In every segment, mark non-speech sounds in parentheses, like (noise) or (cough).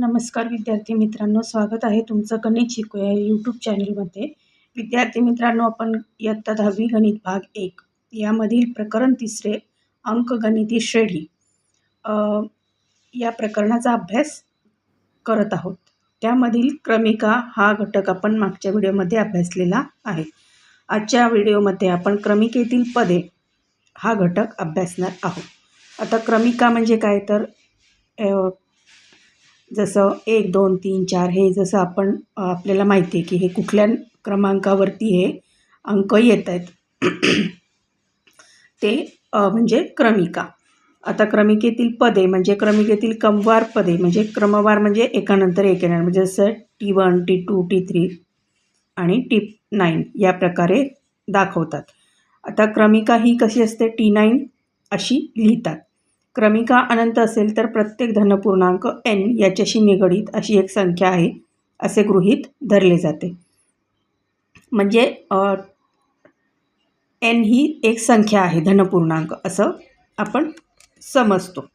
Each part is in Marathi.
नमस्कार विद्यार्थी मित्रांनो स्वागत आहे तुमचं गणित शिकूया यूट्यूब चॅनलमध्ये विद्यार्थी मित्रांनो आपण इयत्ता दहावी गणित भाग एक यामधील प्रकरण तिसरे अंकगणिती श्रेणी या प्रकरणाचा अभ्यास करत आहोत. त्यामधील क्रमिका हा घटक आपण मागच्या व्हिडिओमध्ये अभ्यासलेला आहे. आजच्या व्हिडिओमध्ये आपण क्रमिकेतील पदे हा घटक अभ्यासणार आहोत. आता क्रमिका म्हणजे काय? तर जसं एक दोन तीन चार हे जसं आपण आपल्याला माहिती आहे की हे कुठल्या क्रमांकावरती हे अंक येत आहेत. (clears throat) ते म्हणजे क्रमिका. आता क्रमिकेतील पदे म्हणजे क्रमिकेतील क्रमवार पदे म्हणजे क्रमवार म्हणजे एकानंतर एक येणार. म्हणजे जसं T one T two T three आणि टी नाईन या प्रकारे दाखवतात. आता क्रमिका ही कशी असते? टी नाईन अशी लिहितात. क्रमिका अनंत असेल तर प्रत्येक धनपूर्णांक एन याच्याशी निगडीत अशी एक संख्या आहे असे गृहीत धरले जाते. म्हणजे एन ही एक संख्या आहे धनपूर्णांक असं आपण समजतो.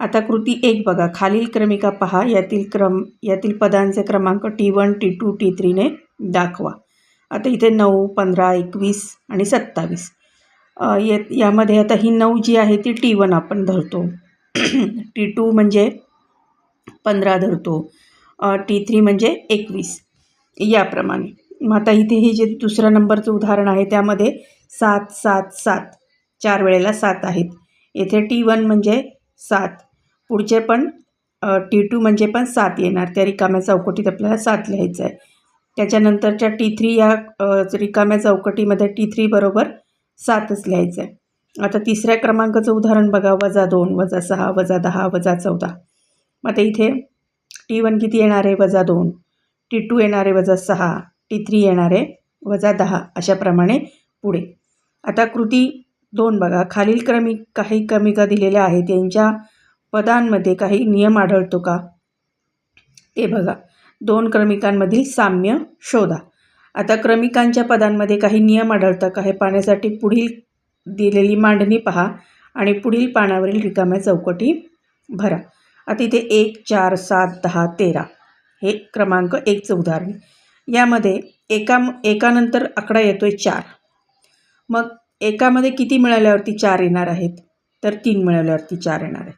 आता कृती एक बघा. खालील क्रमिका पहा. यातील क्रम यातील पदांचे क्रमांक T one T two T थ्रीने दाखवा. आता इथे नऊ पंधरा एकवीस आणि सत्तावीस. येत यामध्ये आता ही नऊ जी आहे ती टी वन आपण धरतो. (clears throat) टी टू म्हणजे पंधरा धरतो. टी थ्री म्हणजे एकवीस. याप्रमाणे. मग आता इथे हे जे दुसऱ्या नंबरचं उदाहरण आहे त्यामध्ये सात सात सात. चार वेळेला सात आहेत. येथे टी वन म्हणजे सात. पुढचे पण टी टू म्हणजे पण सात येणार. त्या रिकाम्या चौकटीत आपल्याला सात लिहायचं आहे. त्याच्यानंतरच्या टी थ्री या रिकाम्या चौकटीमध्ये टी थ्री बरोबर सातच लिहायचं आहे आता तिसऱ्या क्रमांकाचं उदाहरण बघा वजा दोन वजा सहा वजा दहा वजा चौदा. मग आता इथे टी वन किती येणार आहे? वजा दोन. टी टू येणार आहे वजा सहा. टी थ्री येणार आहे वजा दहा. अशाप्रमाणे पुढे. आता कृती दोन बघा. खालील क्रमिक काही क्रमिका दिलेल्या आहेत. त्यांच्या पदांमध्ये काही नियम आढळतो का? ते बघा. दोन क्रमिकांमधील साम्य शोधा. आता क्रमिकांच्या पदांमध्ये काही नियम आढळतात. का हे पाण्यासाठी पुढील दिलेली मांडणी पहा आणि पुढील पानावरील रिकाम्या चौकटी भरा. आता इथे एक चार सात दहा तेरा हे क्रमांक एकचं उदाहरण. यामध्ये एका एकानंतर आकडा येतो आहे चार. मग एकामध्ये किती मिळाल्यावरती चार येणार आहेत? तर तीन मिळाल्यावरती चार येणार आहेत.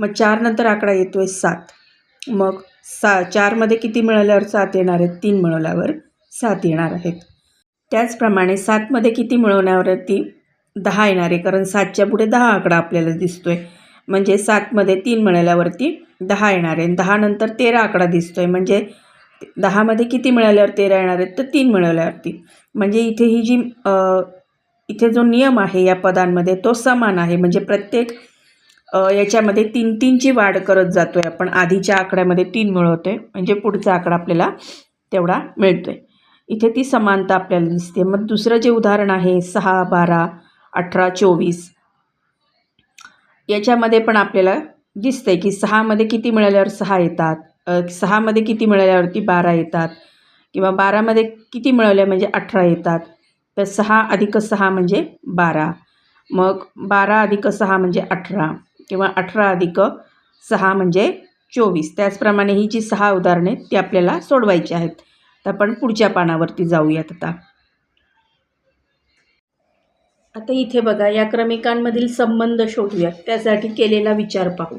मग चारनंतर आकडा येतो आहे सात. मग सा चारमध्ये किती मिळाल्यावर सात येणार आहेत? तीन मिळवल्यावर सात येणार आहेत. त्याचप्रमाणे सातमध्ये किती मिळवण्यावरती दहा येणार आहे कारण सातच्या पुढे दहा आकडा आपल्याला दिसतो आहे म्हणजे सातमध्ये तीन मिळाल्यावरती दहा येणार आहे. दहा नंतर तेरा आकडा दिसतो आहे म्हणजे दहामध्ये किती मिळाल्यावर तेरा येणार आहेत तर तीन मिळवल्यावरती म्हणजे इथे ही जी इथे जो नियम आहे या पदांमध्ये तो समान आहे. म्हणजे प्रत्येक याच्यामध्ये तीन तीनची वाढ करत जातो आहे आपण आधीच्या आकड्यामध्ये तीन मिळवतो आहे म्हणजे पुढचा आकडा आपल्याला तेवढा मिळतो आहे इथे ती समानता आपल्याला दिसते. मग दुसरं जे उदाहरण आहे सहा बारा अठरा चोवीस याच्यामध्ये पण आपल्याला दिसतंय की सहामध्ये किती मिळाल्यावर सहा येतात सहामध्ये किती मिळाल्यावरती बारा येतात किंवा बारामध्ये किती मिळवल्या म्हणजे अठरा येतात. तर सहा अधिक सहा म्हणजे बारा. मग बारा अधिक सहा म्हणजे अठरा किंवा अठरा अधिक सहा म्हणजे चोवीस. त्याचप्रमाणे ही जी सहा उदाहरणे आहेत ती आपल्याला सोडवायची आहेत. तर आपण पुढच्या पानावरती जाऊयात आता. आता इथे बघा या क्रमिकांमधील संबंध शोधूयात. त्यासाठी केलेला विचार पाहू.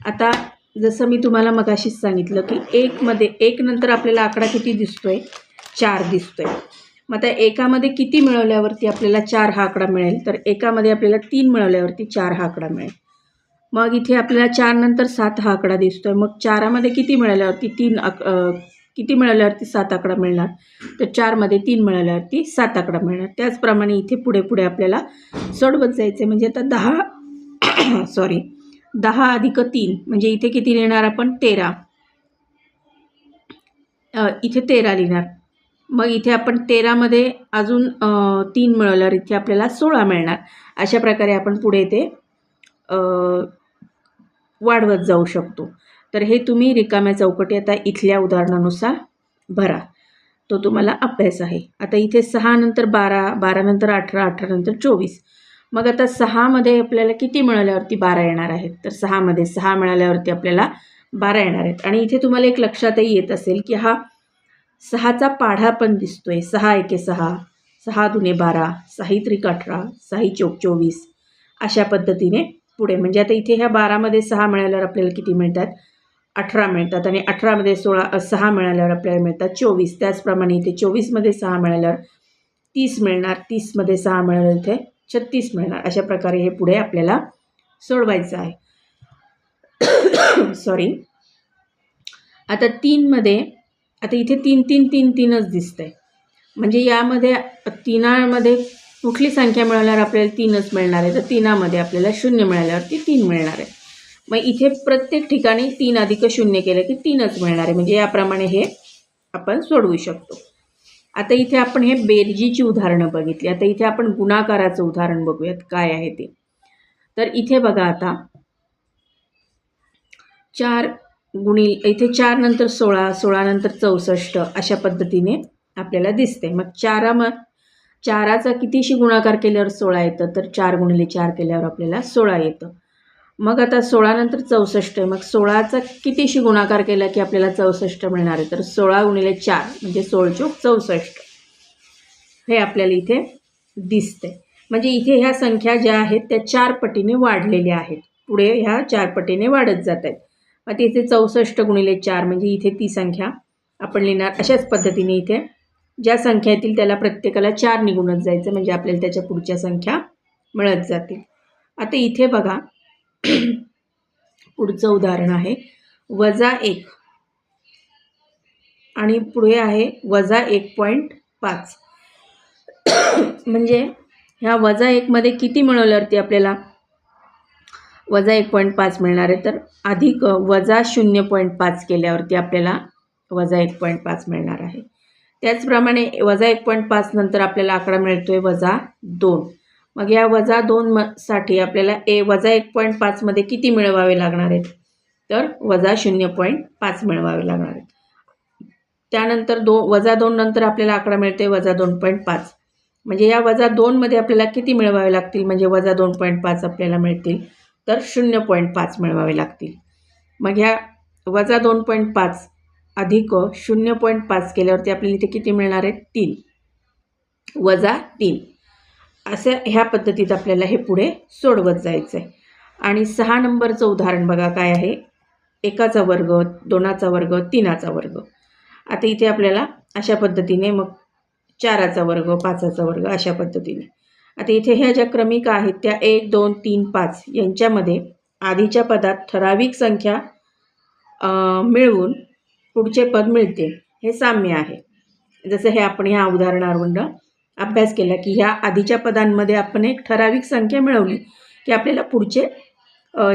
आता जसं मी तुम्हाला मगाशीच सांगितलं की एकमध्ये एक नंतर आपल्याला आकडा किती दिसतोय? चार दिसतोय. मग आता एकामध्ये किती मिळवल्यावरती आपल्याला चार हा आकडा मिळेल? तर एकामध्ये आपल्याला तीन मिळवल्यावरती चार हा आकडा मिळेल. मग इथे आपल्याला चार नंतर सात हा आकडा दिसतोय. मग चारामध्ये किती मिळाल्यावरती तीन आक किती मिळाल्यावरती सात आकडा मिळणार? तर चारमध्ये तीन मिळाल्यावरती सात आकडा मिळणार. त्याचप्रमाणे इथे पुढे पुढे आपल्याला सोडवत जायचं आहे म्हणजे आता दहा (coughs) सॉरी दहा अधिक तीन म्हणजे इथे किती लिहिणार आपण? तेरा. इथे तेरा लिहिणार. मग इथे आपण तेरामध्ये अजून तीन मिळवल्यावर इथे आपल्याला सोळा मिळणार. अशा प्रकारे आपण पुढे ते वाढवत जाऊ शकतो. तर हे तुम्ही रिकाम्या चौकटी आता इथल्या उदाहरणानुसार भरा. तो तुम्हाला अभ्यास आहे. आता इथे सहा नंतर बारा बारानंतर अठरा अठरानंतर चोवीस. मग आता सहामध्ये आपल्याला किती मिळाल्यावरती बारा येणार आहेत? तर सहामध्ये सहा मिळाल्यावरती आपल्याला बारा येणार आहेत. आणि इथे तुम्हाला एक लक्षातही येत असेल की हा सहाचा पाढा पण दिसतोय. सहा एके सहा सहा दुने बारा साही त्रिक अठरा साही चौक चोवीस अशा पद्धतीने पुढे. म्हणजे आता इथे ह्या बारामध्ये सहा मिळाल्यावर आपल्याला किती मिळतात? अठरा मिळतात आणि अठरामध्ये सोळा सहा मिळाल्यावर आपल्याला मिळतात चोवीस. त्याचप्रमाणे इथे चोवीसमध्ये सहा मिळाल्यावर तीस मिळणार तीसमध्ये सहा मिळाल्यावर इथे छत्तीस मिळणार. अशा प्रकारे हे पुढे आपल्याला सोडवायचं आहे. (coughs) सॉरी आता तीनमध्ये आता इथे तीन तीन तीन तीनच दिसतंय. म्हणजे यामध्ये तिनामध्ये कुठली संख्या मिळाल्यावर आपल्याला तीनच मिळणार आहे? तर तिनामध्ये आपल्याला शून्य मिळाल्यावरती तीन मिळणार आहे. मग इथे प्रत्येक ठिकाणी तीन अधिक शून्य केलं की तीनच मिळणार आहे. म्हणजे याप्रमाणे हे आपण सोडवू शकतो. आता इथे आपण हे बेरजीची उदाहरणं बघितली. आता इथे आपण गुणाकाराचं उदाहरण बघूयात. काय आहे ते? तर इथे बघा आता. चार गुणी इथे चार नंतर सोळा सोळा नंतर चौसष्ट अशा पद्धतीने आपल्याला दिसते. मग चारा मग चाराचा कितीशी गुणाकार केल्यावर सोळा येतं? तर चार गुणिले चार केल्यावर आपल्याला सोळा येतं. मग आता सोळानंतर चौसष्ट आहे. मग सोळाचा कितीशी गुणाकार केला की आपल्याला चौसष्ट मिळणार आहे? तर सोळा गुणिले चार म्हणजे सोळचूक चौसष्ट. हे आपल्याला इथे दिसते म्हणजे इथे ह्या संख्या ज्या आहेत त्या चार पटीने वाढलेल्या आहेत. पुढे ह्या चार पटीने वाढत जात आहेत. मग इथे चौसष्ट गुणिले चार म्हणजे इथे ती संख्या आपण लिहिणार. अशाच पद्धतीने इथे ज्या संख्या येतील त्याला प्रत्येकाला चार निघूनच जायचं म्हणजे आपल्याला त्याच्या पुढच्या संख्या मिळत जातील. आता इथे बघा पुढचं उदाहरण आहे. वजा एक. आणि पुढे आहे वजा एक पॉईंट पाच. म्हणजे ह्या वजा एकमध्ये किती मिळवल्यावरती आपल्याला वजा एक पॉईंट पाच मिळणार आहे. तर अधिक वजा शून्य पॉईंट पाच केल्यावरती आपल्याला वजा एक पॉईंट पाच मिळणार आहे. त्याचप्रमाणे वजा एक पॉईंट पाच नंतर आपल्याला आकडा मिळतो आहे वजा दोन. मग या वजा दोन म साठी आपल्याला ए वजा एक पॉईंट पाचमध्ये किती मिळवावे लागणार आहेत? तर वजा शून्य पॉईंट पाच मिळवावे लागणार आहेत. त्यानंतर दो वजा दोन नंतर आपल्याला आकडा मिळते वजा दोन पॉईंट पाच. म्हणजे या वजा दोनमध्ये आपल्याला किती मिळवावे लागतील? म्हणजे वजा दोन पॉईंट पाच आपल्याला मिळतील. तर शून्य पॉईंट पाच मिळवावे लागतील. मग ह्या वजा दोन पॉईंट पाच अधिक शून्य पॉईंट पाच केल्यावरती आपल्याला इथे किती मिळणार आहे तीन. वजा तीन. असं ह्या पद्धतीत आपल्याला हे पुढे सोडवत जायचं आहे आणि सहा नंबरचं उदाहरण बघा काय आहे. एकाचा वर्ग दोनाचा वर्ग तीनाचा वर्ग. आता इथे आपल्याला अशा पद्धतीने मग चाराचा वर्ग पाचाचा वर्ग अशा पद्धतीने. आता इथे ह्या ज्या क्रमिका आहेत त्या एक दोन तीन पाच यांच्यामध्ये आधीच्या पदात ठराविक संख्या मिळवून पुढचे पद मिळते. हे साम्य आहे. जसं हे आपण ह्या उदाहरणावरून अभ्यास केला की ह्या आधीच्या पदांमध्ये आपण एक ठराविक संख्या मिळवली की आपल्याला पुढचे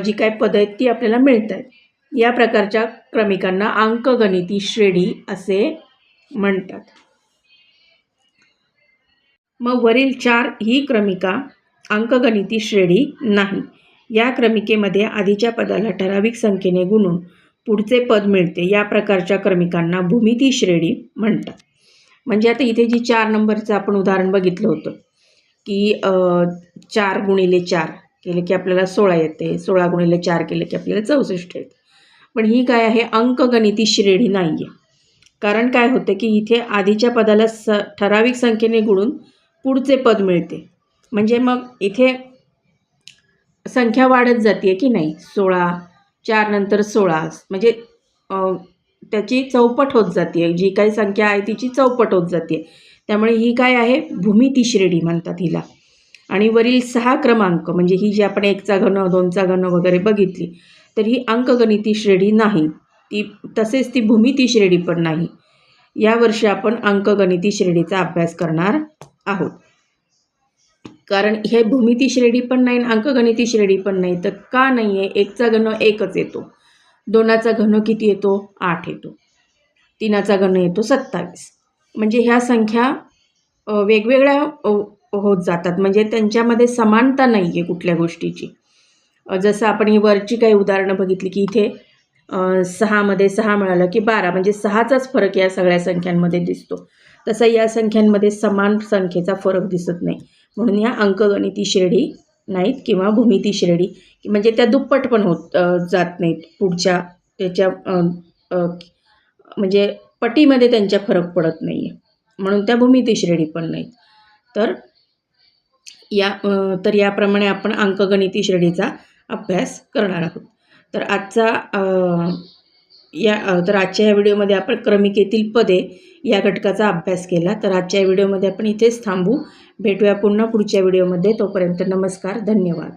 जी काय पदं आहेत ती आपल्याला मिळत आहेत या प्रकारच्या क्रमिकांना अंकगणिती श्रेणी असे म्हणतात. मग वरील चार ही क्रमिका अंकगणिती श्रेणी नाही. या क्रमिकेमध्ये आधीच्या पदाला ठराविक संख्येने गुणून पुढचे पद मिळते. या प्रकारच्या क्रमिकांना भूमिती श्रेणी म्हणतात. म्हणजे आता इथे जी चार नंबरचं आपण उदाहरण बघितलं होतं की चार गुणिले चार केले की आपल्याला सोळा येते सोळा गुणिले चार केले की आपल्याला चौसष्ट येते. पण ही काय आहे? अंकगणिती श्रेणी नाही आहे कारण काय होतं की इथे आधीच्या पदाला स ठराविक संख्येने गुणून पुढचे पद मिळते. म्हणजे मग इथे संख्या वाढत जाते की नाही? सोळा चार नंतर सोळा म्हणजे त्याची चौपट होत जाते जी काही संख्या आहे तिची चौपट होत जाते त्यामुळे ही काय आहे? भूमिती श्रेणी म्हणतात हिला. आणि वरील सहा क्रमांक म्हणजे ही जी आपण एकचा घन दोनचा घन वगैरे बघितली तर ही अंकगणिती श्रेणी नाही. ती तसेच ती भूमिती श्रेणी पण नाही. यावर्षी आपण अंकगणिती श्रेणीचा अभ्यास करणार आहोत. कारण हे भूमिती श्रेणी पण नाही आणि अंकगणिती श्रेणी पण नाही तर का नाही आहे एकचा घन एकच येतो. दोनाचा घन किती येतो? आठ येतो. तीनाचा घन येतो सत्तावीस. म्हणजे ह्या संख्या वेगवेगळ्या होत जातात. म्हणजे त्यांच्यामध्ये समानता नाही आहे कुठल्या गोष्टीची. जसं आपण ही वरची काही उदाहरणं बघितली की इथे सहामध्ये सहा मिळालं की बारा. म्हणजे सहाचाच फरक या सगळ्या संख्यांमध्ये दिसतो. तसं या संख्यांमध्ये समान संख्येचा फरक दिसत नाही. म्हणून या अंकगणिती श्रेणी नाहीत किंवा भूमिती श्रेणी. म्हणजे त्या दुप्पट पण होत जात नाहीत. पुढच्या त्याच्या म्हणजे पटीमध्ये त्यांच्या फरक पडत नाही आहे म्हणून त्या भूमिती श्रेणी पण नाहीत. तर या तर याप्रमाणे आपण अंकगणिती श्रेणीचा अभ्यास करणार आहोत. तर आजचा या तर आजच्या या व्हिडिओमध्ये आपण क्रमिकेतील पदे या घटकाचा अभ्यास केला. तर आजच्या व्हिडिओमध्ये आपण इथेच थांबू. भेटूया पुन्हा पुढच्या व्हिडिओमध्ये. तोपर्यंत नमस्कार धन्यवाद.